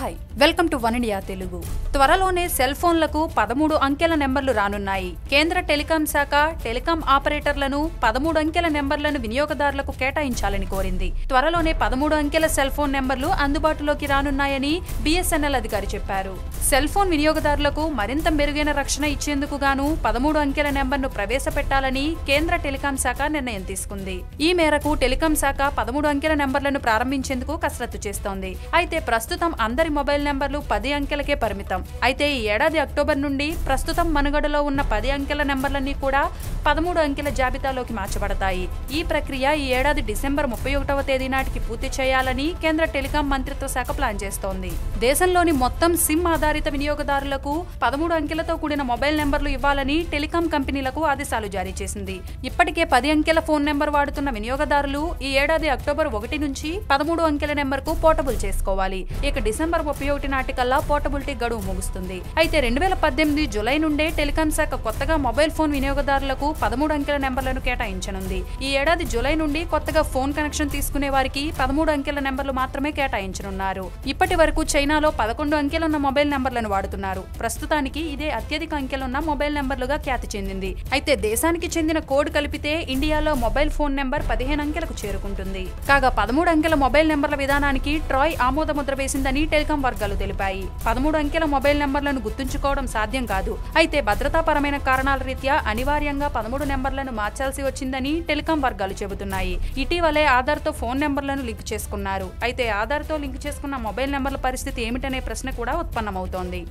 Hi welcome to one India Telugu. త్వరలోనే cell ఫోన్లకు పదమూడు అంకెల నెంబర్లు రానున్నాయి. కేంద్ర టెలికాం శాఖ టెలికాం ఆపరేటర్లను పదమూడు అంకెల నెంబర్లను వినియోగదారులకు కేటాయించాలని కోరింది. త్వరలోనే పదమూడు అంకెల సెల్ ఫోన్ నెంబర్లు అందుబాటులోకి రానున్నాయని బిఎస్ఎన్ఎల్ అధికారి చెప్పారు. సెల్ ఫోన్ వినియోగదారులకు మరింత మెరుగైన రక్షణ ఇచ్చేందుకు గాను పదమూడు అంకెల నెంబర్ను ప్రవేశపెట్టాలని కేంద్ర టెలికాం శాఖ నిర్ణయం తీసుకుంది. ఈ మేరకు టెలికాం శాఖ పదమూడు అంకెల నెంబర్లను ప్రారంభించేందుకు కసరత్తు చేస్తోంది. అయితే ప్రస్తుతం అందరి మొబైల్ నెంబర్లు పది అంకెలకే పరిమితం. అయితే ఈ ఏడాది అక్టోబర్ నుండి ప్రస్తుతం మనుగడలో ఉన్న పది అంకెల నెంబర్లన్నీ కూడా పదమూడు అంకెల జాబితాలోకి మార్చబడతాయి. ఈ ప్రక్రియ ఈ ఏడాది డిసెంబర్ ముప్పై ఒకటవ తేదీ నాటికి పూర్తి చేయాలని కేంద్ర టెలికాం మంత్రిత్వ శాఖ ప్లాన్ చేస్తోంది. దేశంలోని మొత్తం సిమ్ ఆధారిత వినియోగదారులకు పదమూడు అంకెలతో కూడిన మొబైల్ నెంబర్లు ఇవ్వాలని టెలికాం కంపెనీలకు ఆదేశాలు జారీ చేసింది. ఇప్పటికే పది అంకెల ఫోన్ నెంబర్ వాడుతున్న వినియోగదారులు ఈ ఏడాది అక్టోబర్ ఒకటి నుంచి పదమూడు అంకెల నెంబర్కు పోర్టబుల్ చేసుకోవాలి. ఇక డిసెంబర్ ముప్పై ఒకటి నాటికల్లా పోర్టబిలిటీ గడువు ముగుస్తుంది. అయితే రెండు వేల పద్దెనిమిది జులై నుండే టెలికాం శాఖ కొత్తగా మొబైల్ ఫోన్ వినియోగదారులకు పదమూడు అంకెల నెంబర్లను కేటాయించనుంది. ఈ ఏడాది జులై నుండి కొత్తగా ఫోన్ కనెక్షన్ తీసుకునే వారికి పదమూడు అంకెల నెంబర్లు మాత్రమే కేటాయించనున్నారు. ఇప్పటి వరకు చైనాలో పదకొండు అంకెలున్న మొబైల్ నెంబర్లను వాడుతున్నారు. ప్రస్తుతానికి ఇదే అత్యధిక అంకెలున్న మొబైల్ నెంబర్లుగా ఖ్యాతి చెందింది. అయితే దేశానికి చెందిన కోడ్ కలిపితే ఇండియాలో మొబైల్ ఫోన్ నెంబర్ పదిహేను అంకెలకు చేరుకుంటుంది. కాగా పదమూడు అంకెల మొబైల్ నెంబర్ల విధానానికి ట్రాయ్ ఆమోద ముద్ర వేసిందని టెలికాం వర్గాలు తెలిపాయి. పదమూడు అంకెల మొబైల్ నెంబర్లను గుర్తుంచుకోవడం సాధ్యం కాదు. అయితే భద్రతాపరమైన కారణాల రీత్యా అనివార్యంగా పదమూడు నెంబర్లను మార్చాల్సి వచ్చిందని టెలికాం వర్గాలు చెబుతున్నాయి. ఇటీవలే ఆధార్తో ఫోన్ నెంబర్లను లింక్ చేసుకున్నారు. అయితే ఆధార్తో లింక్ చేసుకున్న మొబైల్ నెంబర్ల పరిస్థితి ఏమిటనే ప్రశ్న కూడా ఉత్పన్నమవుతోంది.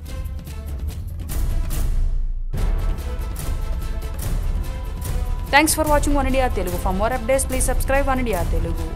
Thanks for watching one India Telugu for more updates please subscribe one India Telugu